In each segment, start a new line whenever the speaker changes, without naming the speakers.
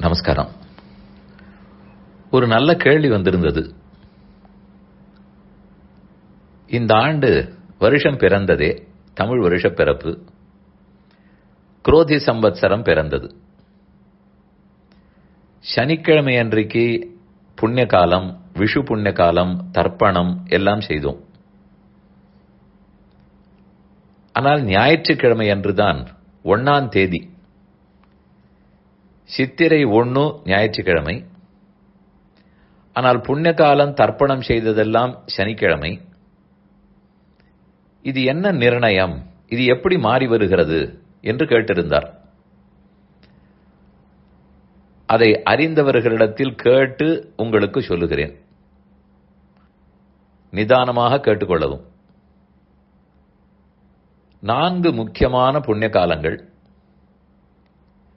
நமஸ்காரம். ஒரு நல்ல கேள்வி வந்திருந்தது. இந்த ஆண்டு வருஷம் பிறந்ததே தமிழ் வருஷ பிறப்பு. குரோதி சம்பத்சரம் பிறந்தது. சனிக்கிழமை அன்றைக்கு புண்ணிய காலம் விஷு புண்ணிய காலம் தர்ப்பணம் எல்லாம் செய்தோம். ஆனால் ஞாயிற்றுக்கிழமை அன்றுதான் ஒன்னாம் தேதி சித்திரை ஒன்னு ஞாயிற்றுக்கிழமை. ஆனால் புண்ணிய காலம் தர்ப்பணம் செய்ததெல்லாம் சனிக்கிழமை. இது என்ன நிர்ணயம்? இது எப்படி மாறி வருகிறது? என்று கேட்டிருந்தார். அதை அறிந்தவர்களிடத்தில் கேட்டு உங்களுக்கு சொல்லுகிறேன். நிதானமாக கேட்டுக்கொள்ளவும். நான்கு முக்கியமான புண்ணிய காலங்கள்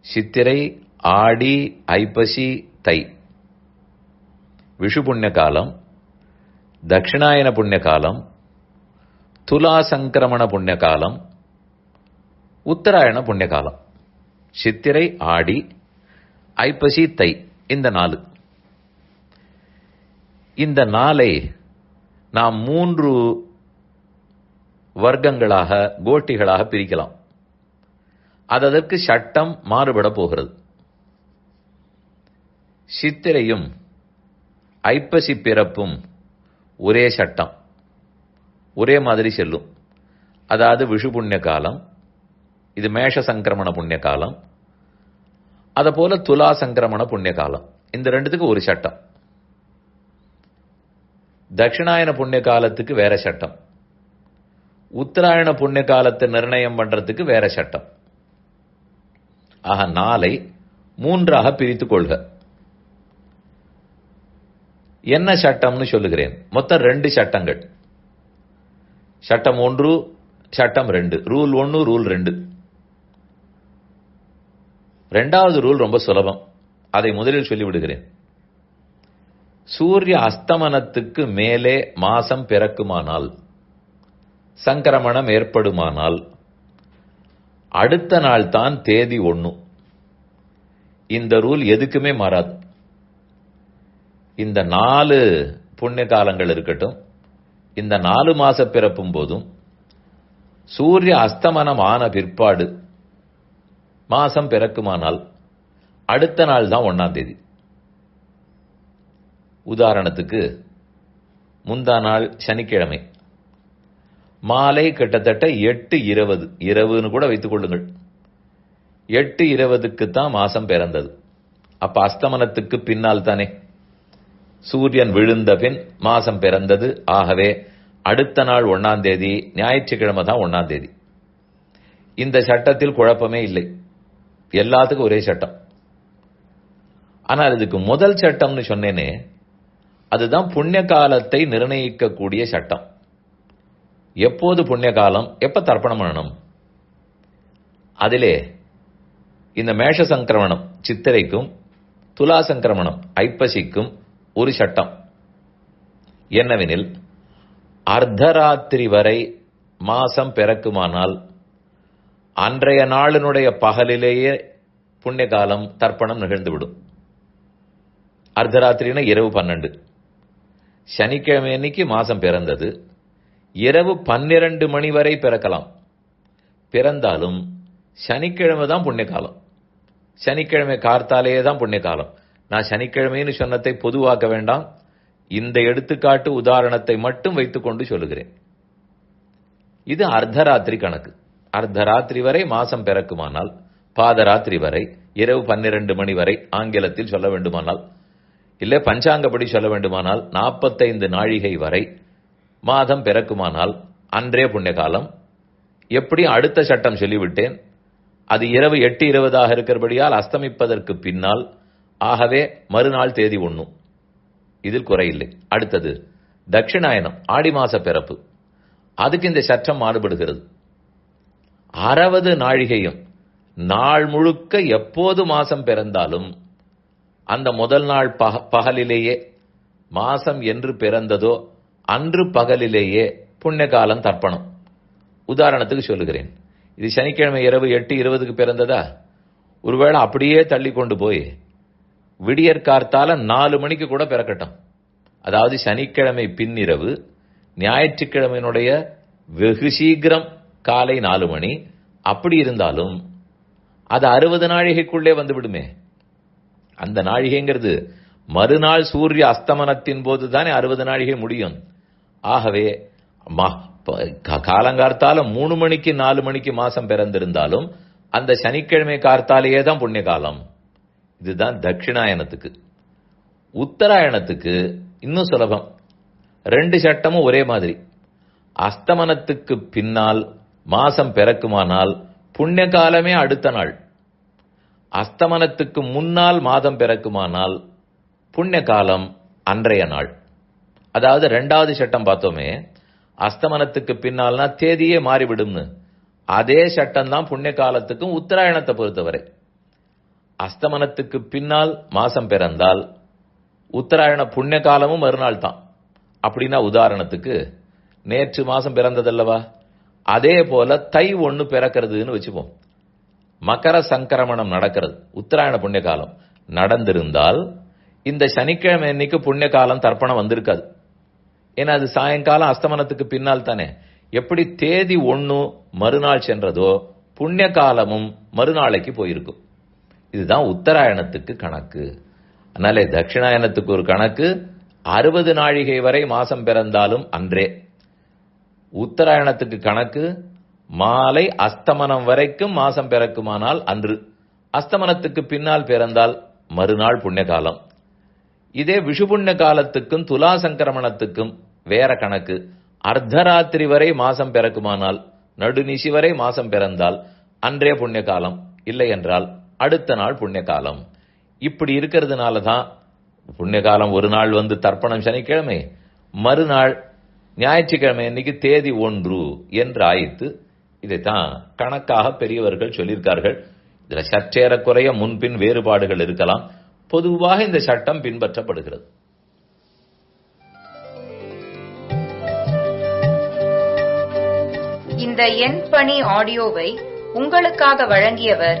சித்திரை ஆடி ஐப்பசி தை. விஷு புண்ணிய காலம் தட்சிணாயன புண்ணிய காலம் துலா சங்கிரமண புண்ணிய காலம் உத்தராயண புண்ணிய காலம் சித்திரை ஆடி ஐப்பசி தை. இந்த நாலு. இந்த நாளை நாம் மூன்று வர்க்கங்களாக கோட்டிகளாக பிரிக்கலாம். அதற்கு சட்டம் மாறுபட போகிறது. சித்திரையும் ஐப்பசி பிறப்பும் ஒரே சட்டம். ஒரே மாதிரி செல்லும். அதாவது விஷு புண்ணிய காலம் இது மேஷ சங்கிரமண புண்ணிய காலம் அதை போல துலா சங்கிரமண புண்ணிய காலம். இந்த ரெண்டுத்துக்கு ஒரு சட்டம். தட்சிணாயன புண்ணிய காலத்துக்கு வேற சட்டம். உத்தராயண புண்ணிய காலத்தை நிர்ணயம் பண்றதுக்கு வேற சட்டம். ஆக நாளை மூன்றாக பிரித்துக் கொள்க. என்ன சட்டம்னு சொல்லுகிறேன். மொத்தம் ரெண்டு சட்டங்கள். சட்டம் ஒன்று சட்டம் ரெண்டு. ரூல் ஒன்று ரூல் ரெண்டு. ரெண்டாவது ரூல் ரொம்ப சுலபம். அதை முதலில் சொல்லிவிடுகிறேன். சூரிய அஸ்தமனத்துக்கு மேலே மாசம் பிறக்குமானால் சங்கிரமணம் ஏற்படுமானால் அடுத்த நாள் தான் தேதி ஒன்று இந்த ரூல் எதுக்குமே மாறாது. இந்த நாலு புண்ணிய காலங்கள் இருக்கட்டும் இந்த நாலு மாச பிறப்பும் போதும் சூரிய அஸ்தமனம் ஆன பிற்பாடு மாசம் பிறக்குமானால் அடுத்த நாள் தான் ஒன்னாம் தேதி. உதாரணத்துக்கு முந்தா நாள் சனிக்கிழமை. மாலை கிட்டத்தட்ட எட்டு இருபது இரவுன்னு கூட வைத்துக் கொள்ளுங்கள். எட்டு இருபதுக்கு தான் மாசம் பிறந்தது. அப்ப அஸ்தமனத்துக்கு பின்னால் தானே? சூரியன் விழுந்த பின் மாசம் பிறந்தது. ஆகவே அடுத்த நாள் ஒன்னாம் தேதி ஞாயிற்றுக்கிழமை தான் ஒன்னாம் தேதி. இந்த சட்டத்தில் குழப்பமே இல்லை. எல்லாத்துக்கும் ஒரே சட்டம். ஆனால் இதுக்கு முதல் சட்டம்னு சொன்னேனே அதுதான் புண்ணிய காலத்தை நிர்ணயிக்கக்கூடிய சட்டம். எப்போது புண்ணிய காலம் எப்ப தர்ப்பணம் பண்ணணும்? அதிலே இந்த மேஷ சங்கிரமணம் சித்திரைக்கும் துலா சங்கிரமணம் ஐப்பசிக்கும் ஒரு சட்டம். என்னவெனில் அர்த்தராத்திரி வரை மாசம் பிறக்குமானால் அன்றைய நாளினுடைய பகலிலேயே புண்ணிய காலம் தர்ப்பணம் நிகழ்ந்துவிடும். அர்த்தராத்திரினா இரவு பன்னெண்டு. சனிக்கிழமை அன்னைக்கு மாசம் பிறந்தது. இரவு பன்னிரண்டு மணி வரை பிறக்கலாம். பிறந்தாலும் சனிக்கிழமை தான் புண்ணிய காலம் சனிக்கிழமை கார்த்தாலேயே தான் புண்ணிய காலம் நான் சனிக்கிழமைன்னு சொன்னதை பொதுவாக்க வேண்டாம். இந்த எடுத்துக்காட்டு உதாரணத்தை மட்டும் வைத்துக்கொண்டு சொல்லுகிறேன். இது அர்த்தராத்திரி கணக்கு. அர்த்தராத்திரி வரை மாசம் பிறக்குமானால் பாதராத்திரி வரை இரவு பன்னிரண்டு மணி வரை ஆங்கிலத்தில் சொல்ல வேண்டுமானால் இல்லை பஞ்சாங்கப்படி சொல்ல வேண்டுமானால் நாற்பத்தைந்து நாழிகை வரை மாதம் பிறக்குமானால் அன்றே புண்ணிய காலம் எப்படி அடுத்த சட்டம் சொல்லிவிட்டேன்? அது இரவு எட்டு இருபதாக இருக்கிறபடியால் அஸ்தமிப்பதற்கு பின்னால் ஆகவே மறுநாள் தேதி ஒன்றும் இதில் குறையில்லை அடுத்தது தட்சிணாயனம் ஆடி மாச பிறப்பு. அதுக்கு இந்த சட்டம் மாறுபடுகிறது. அறுபது நாழிகையும் நாள் முழுக்க எப்போது மாசம் பிறந்தாலும் அந்த முதல் நாள் பகலிலேயே மாசம் என்று பிறந்ததோ அன்று பகலிலேயே புண்ணிய காலம் தர்ப்பணம். உதாரணத்துக்கு சொல்லுகிறேன். இது சனிக்கிழமை இரவு எட்டு இருபதுக்கு பிறந்ததா? ஒருவேளை அப்படியே தள்ளி கொண்டு போய். விடியற்கார்த்தால நாலு மணிக்கு கூட பிறக்கட்டும். அதாவது சனிக்கிழமை பின்னிரவு ஞாயிற்றுக்கிழமையினுடைய வெகு சீக்கிரம் காலை நாலு மணி. அப்படி இருந்தாலும் அது அறுபது நாழிகைக்குள்ளே வந்துவிடுமே. அந்த நாழிகைங்கிறது மறுநாள் சூரிய அஸ்தமனத்தின் போது தானே அறுபது நாழிகை முடியும். ஆகவே காலங்கார்த்தால மூணு மணிக்கு நாலு மணிக்கு மாசம் பிறந்திருந்தாலும் அந்த சனிக்கிழமை கார்த்தாலேயே தான் புண்ணிய காலம் இதுதான் தட்சிணாயனத்துக்கு. உத்தராயணத்துக்கு இன்னும் சுலபம். ரெண்டு சட்டமும் ஒரே மாதிரி. அஸ்தமனத்துக்கு பின்னால் மாசம் பிறக்குமானால் புண்ணிய காலமே அடுத்த நாள். அஸ்தமனத்துக்கு முன்னால் மாதம் பிறக்குமானால் புண்ணிய காலம் அன்றைய நாள். அதாவது ரெண்டாவது சட்டம் பார்த்தோமே அஸ்தமனத்துக்கு பின்னால்னா தேதியே மாறிவிடும்னு. அதே சட்டம் தான் புண்ணிய காலத்துக்கும் உத்தராயணத்தை பொறுத்தவரை. அஸ்தமனத்துக்கு பின்னால் மாசம் பிறந்தால் உத்தராயண புண்ணிய காலமும் மறுநாள் தான் அப்படின்னா உதாரணத்துக்கு நேற்று மாசம் பிறந்ததல்லவா? அதே போல தை ஒன்று பிறக்கிறதுன்னு வச்சுப்போம். மகர சங்கரமணம் நடக்கிறது. உத்தராயண புண்ணிய காலம் நடந்திருந்தால் இந்த சனிக்கிழமை அன்னைக்கு புண்ணிய காலம் தர்ப்பணம் வந்திருக்காது. ஏன்னா அது சாயங்காலம் அஸ்தமனத்துக்கு பின்னால் தானே. எப்படி தேதி ஒன்று மறுநாள் சென்றதோ புண்ணிய காலமும் மறுநாளைக்கு போயிருக்கும். இதுதான் உத்தராயணத்துக்கு கணக்கு. அதனாலே தட்சிணாயனத்துக்கு ஒரு கணக்கு அறுபது நாழிகை வரை மாசம் பிறந்தாலும் அன்றே. உத்தராயணத்துக்கு கணக்கு மாலை அஸ்தமனம் வரைக்கும் மாசம் பிறக்குமானால் அன்று. அஸ்தமனத்துக்கு பின்னால் பிறந்தால் மறுநாள் புண்ணிய காலம் இதே விஷு புண்ணிய காலத்துக்கும் துலா சங்கிரமணத்துக்கும் வேற கணக்கு. அர்த்தராத்திரி வரை மாசம் பிறக்குமானால் நடுநிசி வரை மாசம் பிறந்தால் அன்றே புண்ணிய காலம் இல்லை என்றால் அடுத்த நாள் புண்ணிய காலம் இப்படி இருக்கிறதுனால தான் புண்ணிய காலம் ஒரு நாள் வந்து தர்ப்பணம் சனிக்கிழமை மறுநாள் ஞாயிற்றுக்கிழமை அன்னைக்கு தேதி ஒன்று என்று ஆயித்து இதைத்தான் கணக்காக பெரியவர்கள் சொல்லியிருக்கார்கள். இதுல சற்றேறக்குறைய முன்பின் வேறுபாடுகள் இருக்கலாம். பொதுவாக இந்த சட்டம் பின்பற்றப்படுகிறது.
இந்த எண் பணி ஆடியோவை உங்களுக்காக வழங்கியவர்